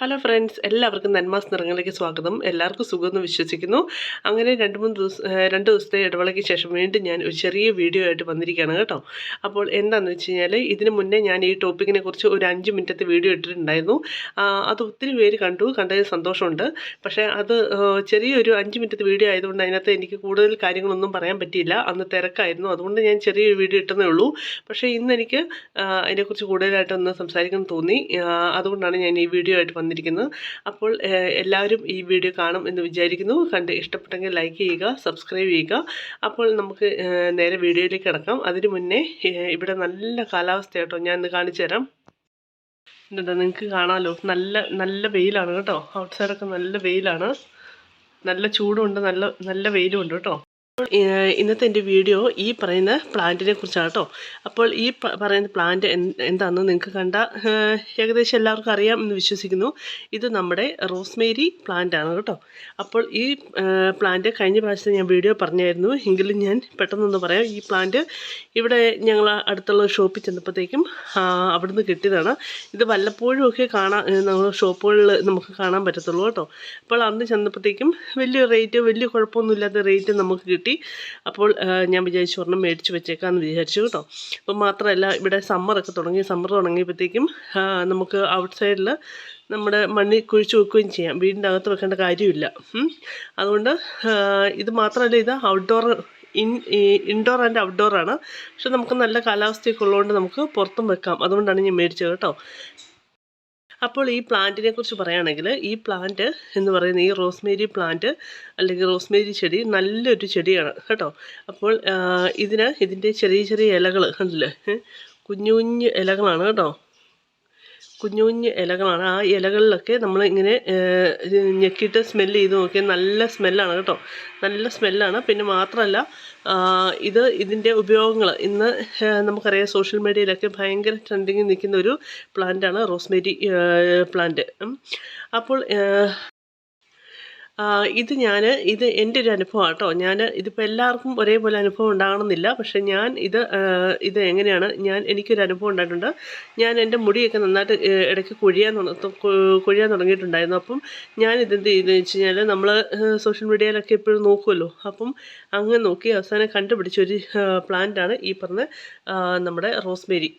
Hello friends എല്ലാവർക്കും നന്മാസ് നിറങ്ങളിലേക്ക് സ്വാഗതം. എല്ലാവർക്കും സുഖമെന്ന് വിശ്വസിക്കുന്നു. അങ്ങനെ രണ്ട് മൂന്ന് ദിവസം രണ്ട് ദിവസത്തെ ഇടവേളയ്ക്ക് ശേഷം വീണ്ടും ഞാൻ ഒരു ചെറിയ വീഡിയോ ആയിട്ട് വന്നിരിക്കുകയാണ് കേട്ടോ. അപ്പോൾ എന്താണെന്ന് വെച്ച് കഴിഞ്ഞാൽ ഇതിന് മുന്നേ ഞാൻ ഈ ടോപ്പിക്കിനെ കുറിച്ച് ഒരു അഞ്ച് മിനിറ്റത്തെ വീഡിയോ ഇട്ടിട്ടുണ്ടായിരുന്നു. അത് ഒത്തിരി പേര് കണ്ടു കണ്ടതിൽ സന്തോഷമുണ്ട്. പക്ഷേ അത് ചെറിയൊരു അഞ്ച് മിനിറ്റത്തെ വീഡിയോ ആയതുകൊണ്ട് അതിനകത്ത് എനിക്ക് കൂടുതൽ കാര്യങ്ങളൊന്നും പറയാൻ പറ്റിയില്ല. അന്ന് തിരക്കായിരുന്നു അതുകൊണ്ട് ഞാൻ ചെറിയൊരു വീഡിയോ ഇട്ടെന്നേ ഉള്ളൂ. പക്ഷേ ഇന്ന് എനിക്ക് അതിനെക്കുറിച്ച് കൂടുതലായിട്ടൊന്ന് സംസാരിക്കണം തോന്നി. അതുകൊണ്ടാണ് ഞാൻ ഈ വീഡിയോ വന്നിരിക്കുന്നത് അപ്പോൾ എല്ലാവരും ഈ വീഡിയോ കാണും എന്ന് വിചാരിക്കുന്നു. കണ്ട് ഇഷ്ടപ്പെട്ടെങ്കിൽ ലൈക്ക് ചെയ്യുക സബ്സ്ക്രൈബ് ചെയ്യുക. അപ്പോൾ നമുക്ക് നേരെ വീഡിയോയിലേക്ക് കിടക്കാം. അതിന് മുന്നേ ഇവിടെ നല്ല കാലാവസ്ഥ കേട്ടോ ഞാൻ ഇന്ന് കാണിച്ചു തരാം. എന്താ നിങ്ങൾക്ക് കാണാമല്ലോ നല്ല നല്ല വെയിലാണ് കേട്ടോ. ഔട്ട്സൈഡൊക്കെ നല്ല വെയിലാണ്. നല്ല ചൂടുമുണ്ട് നല്ല നല്ല വെയിലുമുണ്ട് കേട്ടോ. ഇന്നത്തെ എന്റെ വീഡിയോ ഈ പറയുന്ന പ്ലാന്റിനെ കുറിച്ചാണ് കേട്ടോ അപ്പോൾ ഈ പറയുന്ന പ്ലാന്റ് എന്താണെന്ന് നിങ്ങൾക്ക് കണ്ട ഏകദേശം എല്ലാവർക്കും അറിയാം എന്ന് വിശ്വസിക്കുന്നു. ഇത് നമ്മുടെ റോസ്മേരി പ്ലാന്റ് ആണ് കേട്ടോ. അപ്പോൾ ഈ പ്ലാന്റ് കഴിഞ്ഞ പ്രാവശ്യത്തെ ഞാൻ വീഡിയോ പറഞ്ഞായിരുന്നു. എങ്കിലും ഞാൻ പെട്ടെന്നൊന്ന് പറയാം ഈ പ്ലാന്റ് ഇവിടെ ഞങ്ങൾ അടുത്തുള്ള ഷോപ്പിൽ ചെന്നപ്പോഴത്തേക്കും അവിടുന്ന് കിട്ടിയതാണ്. ഇത് വല്ലപ്പോഴും ഒക്കെ കാണാൻ നമ്മൾ ഷോപ്പുകളിൽ നമുക്ക് കാണാൻ പറ്റത്തുള്ളൂ കേട്ടോ. അപ്പോൾ അന്ന് ചെന്നപ്പോഴത്തേക്കും വലിയ റേറ്റ് വലിയ കുഴപ്പമൊന്നുമില്ലാത്ത റേറ്റ് നമുക്ക് കിട്ടി. അപ്പോൾ ഞാൻ വിചാരിച്ചു ഒരെണ്ണം മേടിച്ച് വെച്ചേക്കാമെന്ന് വിചാരിച്ചു കേട്ടോ. അപ്പം മാത്രമല്ല ഇവിടെ സമ്മറൊക്കെ തുടങ്ങി സമ്മർ തുടങ്ങിയപ്പോഴത്തേക്കും നമുക്ക് ഔട്ട് സൈഡിൽ നമ്മുടെ മണ്ണിൽ കുഴിച്ച് വെക്കുകയും ചെയ്യാം. വീടിന്റെ അകത്ത് വെക്കേണ്ട കാര്യമില്ല. അതുകൊണ്ട് ഇത് മാത്രമല്ല ഇത് outdoor in indoor and outdoor ആണ്. പക്ഷെ നമുക്ക് നല്ല കാലാവസ്ഥയൊക്കെ ഉള്ളതുകൊണ്ട് നമുക്ക് പുറത്തും വെക്കാം. അതുകൊണ്ടാണ് ഞാൻ മേടിച്ചത് കേട്ടോ. അപ്പോൾ ഈ പ്ലാന്റിനെ കുറിച്ച് പറയുകയാണെങ്കിൽ ഈ പ്ലാന്റ് എന്ന് പറയുന്ന ഈ റോസ്മേരി പ്ലാന്റ് അല്ലെങ്കിൽ റോസ്മേരി ചെടി നല്ലൊരു ചെടിയാണ് കേട്ടോ അപ്പോൾ ഇതിന് ഇതിന്റെ ചെറിയ ചെറിയ ഇലകൾ കണ്ടില്ലേ? കുഞ്ഞു കുഞ്ഞു ഇലകളാണ് കേട്ടോ കുഞ്ഞു കുഞ്ഞു ഇലകളാണ്. ആ ഇലകളിലൊക്കെ നമ്മൾ ഇങ്ങനെ ഞെക്കിയിട്ട് സ്മെല്ല് ചെയ്ത് നോക്കിയാൽ നല്ല സ്മെല്ലാണ് കേട്ടോ. നല്ല സ്മെല്ലാണ് പിന്നെ മാത്രമല്ല ഇത് ഇതിന്റെ ഉപയോഗങ്ങൾ ഇന്ന് നമുക്കറിയാം സോഷ്യൽ മീഡിയയിലൊക്കെ ഭയങ്കര ട്രെൻഡിങ്ങിൽ നിൽക്കുന്ന ഒരു പ്ലാന്റാണ് റോസ്മേരി പ്ലാന്റ് അപ്പോൾ ഇത് ഞാൻ ഇത് എന്റെ ഒരു അനുഭവമാണ് കേട്ടോ ഞാൻ ഇതിപ്പോൾ എല്ലാവർക്കും ഒരേപോലെ അനുഭവം ഉണ്ടാകണമെന്നില്ല. പക്ഷേ ഞാൻ ഇത് ഇത് എങ്ങനെയാണ്? ഞാൻ എനിക്കൊരു അനുഭവം ഉണ്ടായിട്ടുണ്ട്. ഞാൻ എന്റെ മുടിയൊക്കെ നന്നായിട്ട് ഇടയ്ക്ക് കൊഴിയാൻ കൊഴിയാൻ തുടങ്ങിയിട്ടുണ്ടായിരുന്നു. അപ്പം ഞാൻ ഇതെന്ത് ചെയ്തെന്ന് വെച്ച് കഴിഞ്ഞാൽ നമ്മൾ സോഷ്യൽ മീഡിയയിലൊക്കെ എപ്പോഴും നോക്കുമല്ലോ അപ്പം അങ്ങനെ നോക്കി അവസാനം കണ്ടുപിടിച്ചൊരു പ്ലാന്റാണ് ഈ പറഞ്ഞ നമ്മുടെ റോസ്മേരി.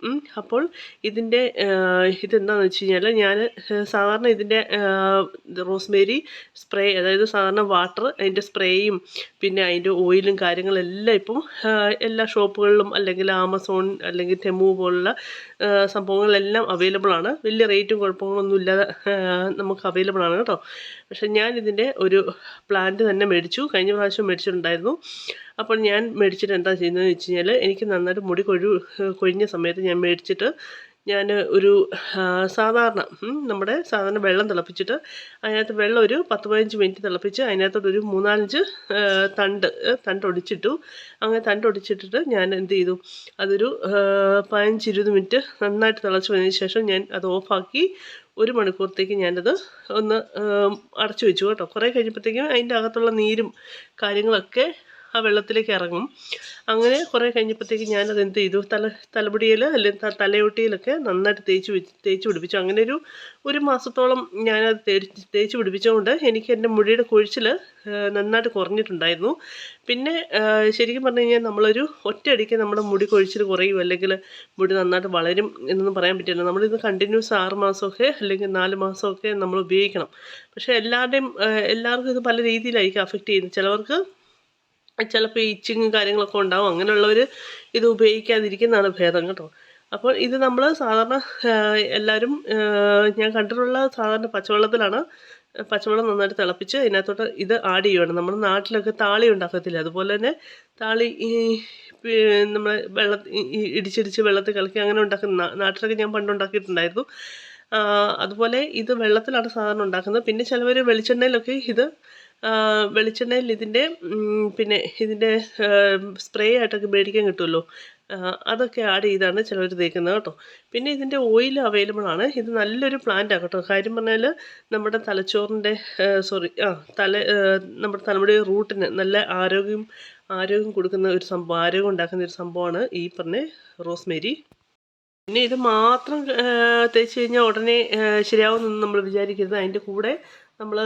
അപ്പോൾ ഇതിന്റെ ഇതെന്താണെന്ന് വെച്ച് കഴിഞ്ഞാൽ ഞാൻ സാധാരണ ഇതിന്റെ റോസ്മേരി സ്പ്രേ സാധാരണ വാട്ടർ അതിന്റെ സ്പ്രേയും പിന്നെ അതിന്റെ ഓയിലും കാര്യങ്ങളെല്ലാം ഇപ്പം എല്ലാ ഷോപ്പുകളിലും അല്ലെങ്കിൽ ആമസോൺ അല്ലെങ്കിൽ ടെമു പോലുള്ള സംഭവങ്ങളെല്ലാം അവൈലബിൾ ആണ്. വലിയ റേറ്റും കുഴപ്പങ്ങളൊന്നും ഇല്ലാതെ നമുക്ക് അവൈലബിൾ ആണ് കേട്ടോ. പക്ഷെ ഞാൻ ഇതിന്റെ ഒരു പ്ലാന്റ് തന്നെ മേടിച്ചു. കഴിഞ്ഞ പ്രാവശ്യം മേടിച്ചിട്ടുണ്ടായിരുന്നു. അപ്പോൾ ഞാൻ മേടിച്ചിട്ട് എന്താ ചെയ്യുന്നതെന്ന് വെച്ച് കഴിഞ്ഞാൽ എനിക്ക് നന്നായിട്ട് മുടി കൊഴു കൊഴിഞ്ഞ സമയത്ത് ഞാൻ മേടിച്ചിട്ട് ഞാൻ ഒരു സാധാരണ നമ്മുടെ സാധാരണ വെള്ളം തിളപ്പിച്ചിട്ട് അതിനകത്ത് വെള്ളം ഒരു പത്ത് പതിനഞ്ച് മിനിറ്റ് തിളപ്പിച്ച് അതിനകത്തോട്ട് ഒരു മൂന്നാലഞ്ച് തണ്ട് തണ്ടൊടിച്ചിട്ടു. അങ്ങനെ തണ്ട് ഒടിച്ചിട്ടിട്ട് ഞാൻ എന്ത് ചെയ്തു? അതൊരു പതിനഞ്ച് ഇരുപത് മിനിറ്റ് നന്നായിട്ട് തിളച്ച് വന്നതിന് ശേഷം ഞാൻ അത് ഓഫാക്കി ഒരു മണിക്കൂറത്തേക്ക് ഞാനത് ഒന്ന് അടച്ചു വെച്ചു കേട്ടോ. കുറേ കഴിഞ്ഞപ്പോഴത്തേക്കും അതിന്റെ അകത്തുള്ള നീരും കാര്യങ്ങളൊക്കെ ആ വെള്ളത്തിലേക്ക് ഇറങ്ങും. അങ്ങനെ കുറേ കഴിഞ്ഞപ്പോഴത്തേക്ക് ഞാനത് എന്ത് ചെയ്തു? തല തലമുടിയിൽ അല്ലെങ്കിൽ തലയൊട്ടിയിലൊക്കെ നന്നായിട്ട് തേച്ച് തേച്ച് പിടിപ്പിച്ചു. അങ്ങനെ ഒരു ഒരു മാസത്തോളം ഞാനത് തേച്ച് തേച്ച് പിടിപ്പിച്ചുകൊണ്ട് എനിക്ക് എന്റെ മുടിയുടെ കൊഴിച്ചിൽ നന്നായിട്ട് കുറഞ്ഞിട്ടുണ്ടായിരുന്നു. പിന്നെ ശരിക്കും പറഞ്ഞു കഴിഞ്ഞാൽ നമ്മളൊരു ഒറ്റയടിക്ക് നമ്മുടെ മുടി കൊഴിച്ചിൽ കുറയും അല്ലെങ്കിൽ മുടി നന്നായിട്ട് വളരും എന്നൊന്നും പറയാൻ പറ്റില്ല. നമ്മളിത് കണ്ടിന്യൂസ് ആറ് മാസമൊക്കെ അല്ലെങ്കിൽ നാല് മാസമൊക്കെ നമ്മൾ ഉപയോഗിക്കണം. പക്ഷേ എല്ലാവരുടെയും എല്ലാവർക്കും ഇത് പല രീതിയിലായിരിക്കും അഫക്റ്റ് ചെയ്യുന്നത്. ചിലവർക്ക് ചിലപ്പോൾ ഈച്ചിങ്ങും കാര്യങ്ങളൊക്കെ ഉണ്ടാവും. അങ്ങനെയുള്ളവർ ഇത് ഉപയോഗിക്കാതിരിക്കുന്നതാണ് ഭേദം കേട്ടോ. അപ്പോൾ ഇത് നമ്മൾ സാധാരണ എല്ലാവരും ഞാൻ കണ്ടിട്ടുള്ള സാധാരണ പച്ചവെള്ളത്തിലാണ് പച്ചവെള്ളം നന്നായിട്ട് തിളപ്പിച്ച് അതിനകത്തോട്ട് ഇത് ആഡ് ചെയ്യുകയാണ് നമ്മുടെ നാട്ടിലൊക്കെ താളി ഉണ്ടാക്കത്തില്ല? അതുപോലെ തന്നെ താളി ഈ നമ്മൾ വെള്ള ഇടിച്ചിടിച്ച് വെള്ളത്തിൽ കലക്കി അങ്ങനെ ഉണ്ടാക്കുന്ന നാട്ടിലൊക്കെ ഞാൻ പണ്ട് ഉണ്ടാക്കിയിട്ടുണ്ടായിരുന്നു. അതുപോലെ ഇത് വെള്ളത്തിലാണ് സാധാരണ ഉണ്ടാക്കുന്നത്. പിന്നെ ചിലവർ വെളിച്ചെണ്ണയിലൊക്കെ ഇത് വെളിച്ചെണ്ണയിൽ ഇതിന്റെ പിന്നെ ഇതിന്റെ സ്പ്രേ ആയിട്ടൊക്കെ മേടിക്കാൻ കിട്ടുമല്ലോ. അതൊക്കെ ആഡ് ചെയ്താണ് ചിലവർ തേക്കുന്നത് കേട്ടോ. പിന്നെ ഇതിന്റെ ഓയിൽ അവൈലബിൾ ആണ്. ഇത് നല്ലൊരു പ്ലാന്റാണ് കേട്ടോ. കാര്യം പറഞ്ഞാൽ നമ്മുടെ തലച്ചോറിന്റെ സോറി ആ തല നമ്മുടെ തലമുടി റൂട്ടിന് നല്ല ആരോഗ്യം ആരോഗ്യം കൊടുക്കുന്ന ഒരു സംഭവം ആരോഗ്യം ഉണ്ടാക്കുന്ന ഒരു സംഭവമാണ് ഈ പറഞ്ഞ റോസ്മേരി പിന്നെ ഇത് മാത്രം തേച്ച് കഴിഞ്ഞാൽ ഉടനെ ശരിയാവുമെന്ന് നമ്മൾ വിചാരിക്കരുത്. അതിന്റെ കൂടെ നമ്മൾ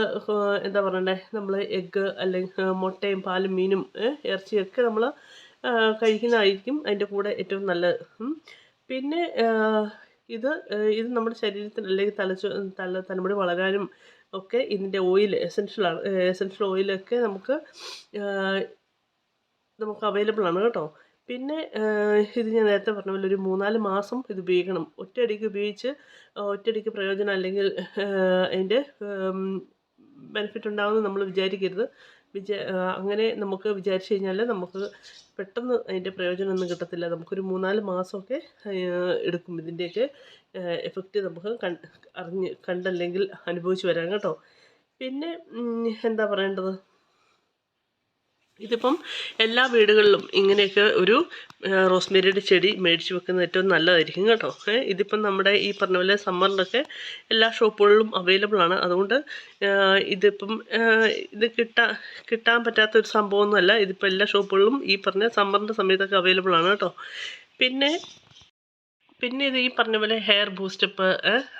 എന്താ പറയണ്ടേ നമ്മൾ എഗ്ഗ് അല്ലെങ്കിൽ മുട്ടയും പാലും മീനും ഇറച്ചിയൊക്കെ നമ്മൾ കഴിക്കുന്നതായിരിക്കും അതിന്റെ കൂടെ ഏറ്റവും നല്ലത്. പിന്നെ ഇത് ഇത് നമ്മുടെ ശരീരത്തിന് അല്ലെങ്കിൽ തലച്ചു തല തലമുടി വളരാനും ഒക്കെ ഇതിന്റെ ഓയിൽ എസെൻഷ്യലാണ് എസെൻഷ്യൽ ഓയിലൊക്കെ നമുക്ക് നമുക്ക് അവൈലബിൾ ആണ് കേട്ടോ. പിന്നെ ഇത് ഞാൻ നേരത്തെ പറഞ്ഞ പോലെ ഒരു മൂന്നാൽ മാസം ഇത് ഉപയോഗിക്കണം. ഒറ്റയടിക്ക് ഉപയോഗിച്ച് ഒറ്റയടിക്ക് പ്രയോജനം അല്ലെങ്കിൽ അതിന്റെ ബെനിഫിറ്റ് ഉണ്ടാകുമെന്ന് നമ്മൾ വിചാരിക്കരുത്. വിചാ അങ്ങനെ നമുക്ക് വിചാരിച്ചു കഴിഞ്ഞാൽ നമുക്ക് പെട്ടെന്ന് അതിന്റെ പ്രയോജനമൊന്നും കിട്ടത്തില്ല. നമുക്കൊരു മൂന്നാൽ മാസമൊക്കെ എടുക്കും. ഇതിന്റെയൊക്കെ എഫക്റ്റ് നമുക്ക് കൺ അറിഞ്ഞ് കണ്ടല്ലെങ്കിൽ അനുഭവിച്ച് വരാം കേട്ടോ. പിന്നെ എന്താ പറയേണ്ടത്? ഇതിപ്പം എല്ലാ വീടുകളിലും ഇങ്ങനെയൊക്കെ ഒരു റോസ്മേരിയുടെ ചെടി മേടിച്ച് വെക്കുന്നത് ഏറ്റവും നല്ലതായിരിക്കും കേട്ടോ. ഇതിപ്പം നമ്മുടെ ഈ പറഞ്ഞ പോലെ സമ്മറിലൊക്കെ എല്ലാ ഷോപ്പുകളിലും അവൈലബിൾ ആണ്. അതുകൊണ്ട് ഇതിപ്പം ഇത് കിട്ടാൻ കിട്ടാൻ പറ്റാത്ത ഒരു സംഭവമൊന്നുമല്ല. ഇതിപ്പോൾ എല്ലാ ഷോപ്പുകളിലും ഈ പറഞ്ഞ സമ്മറിന്റെ സമയത്തൊക്കെ അവൈലബിൾ ആണ് കേട്ടോ. പിന്നെ പിന്നെ ഇത് ഈ പറഞ്ഞ പോലെ ഹെയർ ബൂസ്റ്റപ്പ്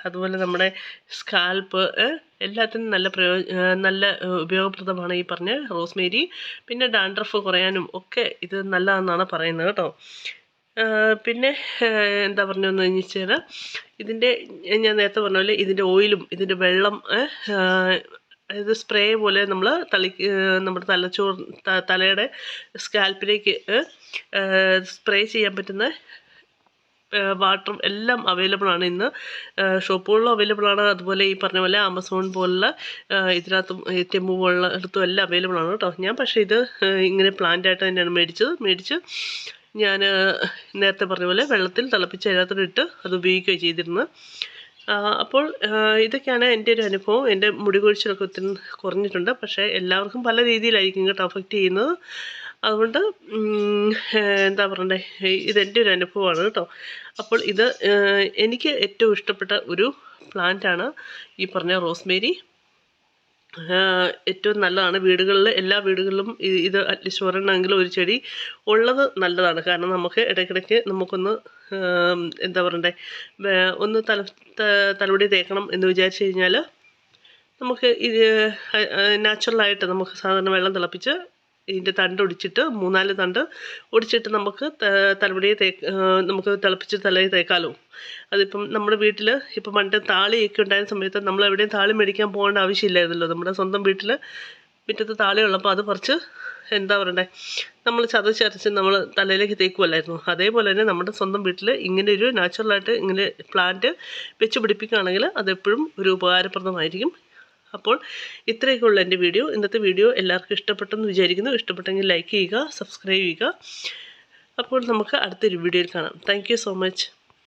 അതുപോലെ നമ്മുടെ സ്കാൽപ്പ് എല്ലാത്തിനും നല്ല പ്രയോ നല്ല ഉപയോഗപ്രദമാണ് ഈ പറഞ്ഞ റോസ്മേരി പിന്നെ ഡാൻഡ്രഫ് കുറയാനും ഒക്കെ ഇത് നല്ലതെന്നാണ് പറയുന്നത് കേട്ടോ. പിന്നെ എന്താ പറഞ്ഞു പറഞ്ഞതെന്ന് വെച്ചാൽ ഇതിന്റെ ഞാൻ നേരത്തെ പറഞ്ഞ പോലെ ഇതിന്റെ ഓയിലും ഇതിന്റെ വെള്ളം അതായത് സ്പ്രേ പോലെ നമ്മൾ തളി നമ്മുടെ തലച്ചോർ തലയുടെ സ്കാൽപ്പിലേക്ക് സ്പ്രേ ചെയ്യാൻ പറ്റുന്ന വാട്ടറും എല്ലാം അവൈലബിൾ ആണ് ഇന്ന്. ഷോപ്പുകളിലും അവൈലബിൾ ആണ്. അതുപോലെ ഈ പറഞ്ഞ പോലെ ആമസോൺ പോലുള്ള ഇതിനകത്തും ടെമ്പു പോലുള്ള ഇടത്തും എല്ലാം അവൈലബിൾ ആണ് കേട്ടോ ഞാൻ പക്ഷേ ഇത് ഇങ്ങനെ പ്ലാന്റ് ആയിട്ട് തന്നെയാണ് മേടിച്ചത്. മേടിച്ച് ഞാൻ നേരത്തെ പറഞ്ഞ പോലെ വെള്ളത്തിൽ തിളപ്പിച്ച് അതിനകത്തോട്ട് അത് ഉപയോഗിക്കുകയാണ് ചെയ്തിരുന്നത്. അപ്പോൾ ഇതൊക്കെയാണ് എന്റെ ഒരു അനുഭവം. എന്റെ മുടി കൊഴിച്ചിലൊക്കെ ഒത്തിരി കുറഞ്ഞിട്ടുണ്ട്. പക്ഷേ എല്ലാവർക്കും പല രീതിയിലായിരിക്കും കേട്ടോ അഫക്റ്റ് ചെയ്യുന്നത്. അതുകൊണ്ട് എന്താ പറയണ്ടേ? ഇതെന്റെ ഒരു അനുഭവമാണ് കേട്ടോ. അപ്പോൾ ഇത് എനിക്ക് ഏറ്റവും ഇഷ്ടപ്പെട്ട ഒരു പ്ലാന്റാണ് ഈ പറഞ്ഞ റോസ്മേരി ഏറ്റവും നല്ലതാണ്. വീടുകളിൽ എല്ലാ വീടുകളിലും ഇത് അറ്റ്ലീസ്റ്റ് ഒരെണ്ണമെങ്കിലും ഒരു ചെടി ഉള്ളത് നല്ലതാണ്. കാരണം നമുക്ക് ഇടയ്ക്കിടയ്ക്ക് നമുക്കൊന്ന് എന്താ പറയണ്ടേ? ഒന്ന് തല തലമുടി തേക്കണം എന്ന് വിചാരിച്ചു കഴിഞ്ഞാൽ നമുക്ക് ഇത് നാച്ചുറലായിട്ട് നമുക്ക് സാധാരണ വെള്ളം തിളപ്പിച്ച് ഇതിന്റെ തണ്ട് ഒടിച്ചിട്ട് മൂന്നാൽ തണ്ട് ഒടിച്ചിട്ട് നമുക്ക് തലമുടിയെ തേ നമുക്ക് തിളപ്പിച്ച് തലയിൽ തേക്കാലോ. അതിപ്പം നമ്മുടെ വീട്ടിൽ ഇപ്പം പണ്ട് താളിയൊക്കെ ഉണ്ടായിരുന്ന സമയത്ത് നമ്മൾ എവിടെയും താളി മേടിക്കാൻ പോകേണ്ട ആവശ്യമില്ലായിരുന്നല്ലോ. നമ്മുടെ സ്വന്തം വീട്ടിൽ മുറ്റത്ത് താളി ഉള്ളപ്പോൾ അത് കുറച്ച് എന്താ പറയണ്ടേ നമ്മൾ ചതച്ചരച്ച് നമ്മൾ തലയിലേക്ക് തേക്കുമല്ലായിരുന്നു അതേപോലെ തന്നെ നമ്മുടെ സ്വന്തം വീട്ടിൽ ഇങ്ങനെ ഒരു നാച്ചുറലായിട്ട് ഇങ്ങനെ പ്ലാന്റ് വെച്ച് പിടിപ്പിക്കുകയാണെങ്കിൽ അതെപ്പോഴും ഒരു ഉപകാരപ്രദമായിരിക്കും. അപ്പോൾ ഇത്രയൊക്കെ ഉള്ളൂ എന്റെ വീഡിയോ. ഇന്നത്തെ വീഡിയോ എല്ലാവർക്കും ഇഷ്ടപ്പെട്ടെന്ന് വിചാരിക്കുന്നു. ഇഷ്ടപ്പെട്ടെങ്കിൽ ലൈക്ക് ചെയ്യുക സബ്സ്ക്രൈബ് ചെയ്യുക. അപ്പോൾ നമുക്ക് അടുത്തൊരു വീഡിയോയിൽ കാണാം. Thank so much